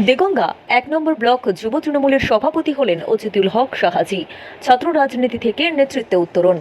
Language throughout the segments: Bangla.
দেগঙ্গা, এক নম্বর ব্লক, যুব তৃণমূলের সভাপতি হলেন অজিতুল হক সাহাজি। ছাত্র রাজনীতি থেকে নেতৃত্বে উত্তরণ।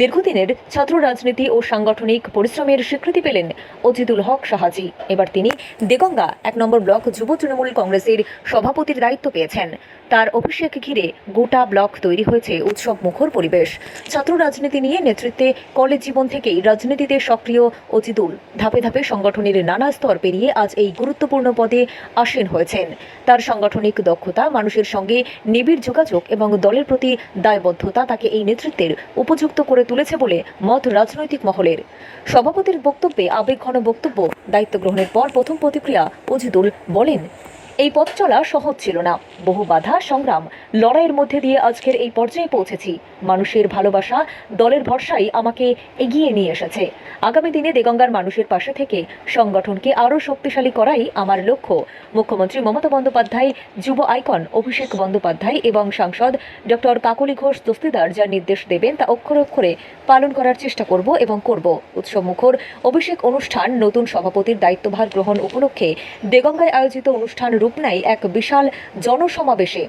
দীর্ঘদিনের ছাত্র রাজনীতি ও সাংগঠনিক পরিশ্রমের স্বীকৃতি পেলেন অজিদুল হক সাহাজি। এবার তিনি দেগঙ্গা, এক নম্বর ব্লক যুব তৃণমূল কংগ্রেসের সভাপতির দায়িত্ব পেয়েছেন। তার অভিষেক ঘিরে গোটা ব্লক তৈরি হয়েছে উৎসব মুখর পরিবেশ। ছাত্র রাজনীতি নিয়ে নেতৃত্বে কলেজ জীবন থেকেই রাজনীতিতে সক্রিয় অজিদুল ধাপে ধাপে সংগঠনের নানা স্তর পেরিয়ে আজ এই গুরুত্বপূর্ণ পদে আসীন হয়েছেন। তার সাংগঠনিক দক্ষতা, মানুষের সঙ্গে নিবিড় যোগাযোগ এবং দলের প্রতি দায়বদ্ধতা তাকে এই নেতৃত্বের উপযুক্ত করে তুলেছে বলে মত রাজনৈতিক মহলের। সভাপতির বক্তব্যে আবেগঘন বক্তব্য, দায়িত্ব গ্রহণের পর প্রথম প্রতিক্রিয়া অজিদুল বলেন এই পথ চলা সহজ ছিল না। বহু বাধা, সংগ্রাম, লড়াইয়ের মধ্যে দিয়ে আজকের এই পর্যায়ে পৌঁছেছি। মানুষের ভালোবাসা, দলের ভরসাই আমাকে এগিয়ে নিয়ে এসেছে। আগামী দিনে দেগঙ্গার মানুষের পাশে থেকে সংগঠনকে আরও শক্তিশালী করাই আমার লক্ষ্য। মুখ্যমন্ত্রী মমতা বন্দ্যোপাধ্যায়, যুব আইকন অভিষেক বন্দ্যোপাধ্যায় এবং সাংসদ ডক্টর কাকলি ঘোষ দস্তিদার যা নির্দেশ দেবেন তা অক্ষরে অক্ষরে পালন করার চেষ্টা করব এবং করব। উৎসব মুখর অভিষেক অনুষ্ঠান নতুন সভাপতির দায়িত্বভার গ্রহণ উপলক্ষে দেগঙ্গায় আয়োজিত অনুষ্ঠান রূপ নেয় এক বিশাল জনসমাবেশে।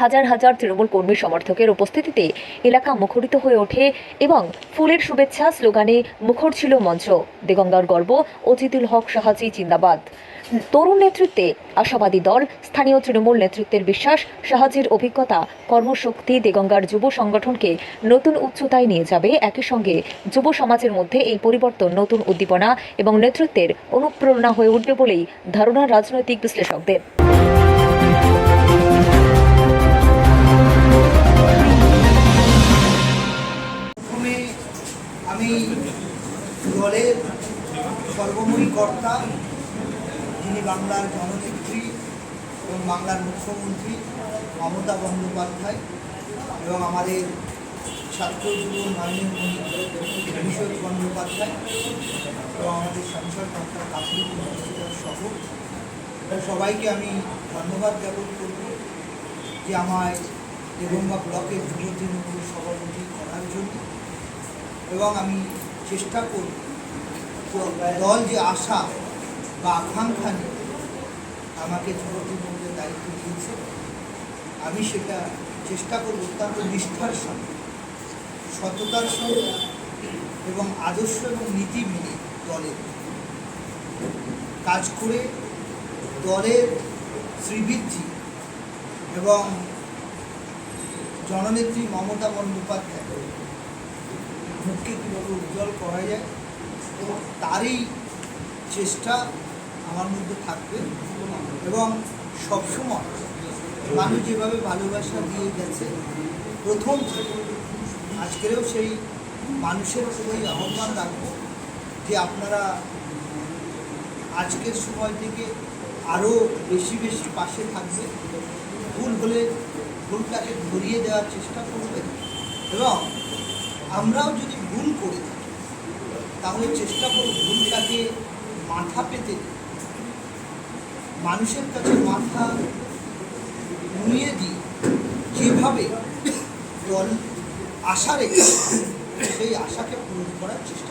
হাজার হাজার তৃণমূল কর্মী সমর্থকের উপস্থিতিতে এলাকা মুখরিত হয়ে ওঠে এবং ফুলের শুভেচ্ছা স্লোগানে মুখর ছিল মঞ্চ। দেগঙ্গার গর্ব, অজিতুল হক সাহাজি, জিন্দাবাদ। তরুণ নেতৃত্বে আশাবাদী দল, স্থানীয় তৃণমূল নেতৃত্বের বিশ্বাস সাহায্যের অভিজ্ঞতা, কর্মশক্তি, দেগঙ্গার যুব সংগঠনকে নতুন উচ্চতায় নিয়ে যাবে। একই সঙ্গে যুব সমাজের মধ্যে এই পরিবর্তন নতুন উদ্দীপনা এবং নেতৃত্বের অনুপ্রেরণা হয়ে উঠবে বলেই ধারণা রাজনৈতিক বিশ্লেষকদের। সর্বময়ী কর্তা যিনি বাংলার জননেত্রী এবং বাংলার মুখ্যমন্ত্রী মমতা বন্দ্যোপাধ্যায় এবং আমাদের ছাত্র যুব মাননীয় অভিষেক বন্দ্যোপাধ্যায় এবং আমাদের সাংসদ ডক্টর কাপুর সহ। সবাইকে আমি ধন্যবাদ জ্ঞাপন করব যে আমায় দেগঙ্গা ব্লকের যুব তৃণমূল সভাপতি করার জন্য। এবং আমি চেষ্টা করব দল যে আশা বা আকাঙ্ক্ষা নিয়ে আমাকে তৃণমূলের দায়িত্ব দিয়েছে, আমি সেটা চেষ্টা করব অত্যন্ত নিষ্ঠার সঙ্গে, সততার সঙ্গে এবং আদর্শ এবং নীতি মেনে দলের কাজ করে দলের শ্রীবৃদ্ধি এবং জননেত্রী মমতা বন্দ্যোপাধ্যায় মুখকে কীভাবে উজ্জ্বল করা যায় এবং তারই চেষ্টা আমার মধ্যে থাকবে। এবং সবসময় মানুষ যেভাবে ভালোবাসা দিয়ে গেছে, প্রথম আজকেরও সেই মানুষের ওই আহ্বান রাখব যে আপনারা আজকের সময় থেকে আরও বেশি বেশি পাশে থাকবে। ভুল হলে ভুলটাকে ধরিয়ে দেওয়ার চেষ্টা করবেন। এবং আমরাও যদি ভুল করে তাহলে চেষ্টা করুন ভুলটাকে মাথা পেতে। মানুষের কাছে মাথা নুয়ে দিয়ে যেভাবে দল আশা রেখে সেই আশাকে পূরণ করার চেষ্টা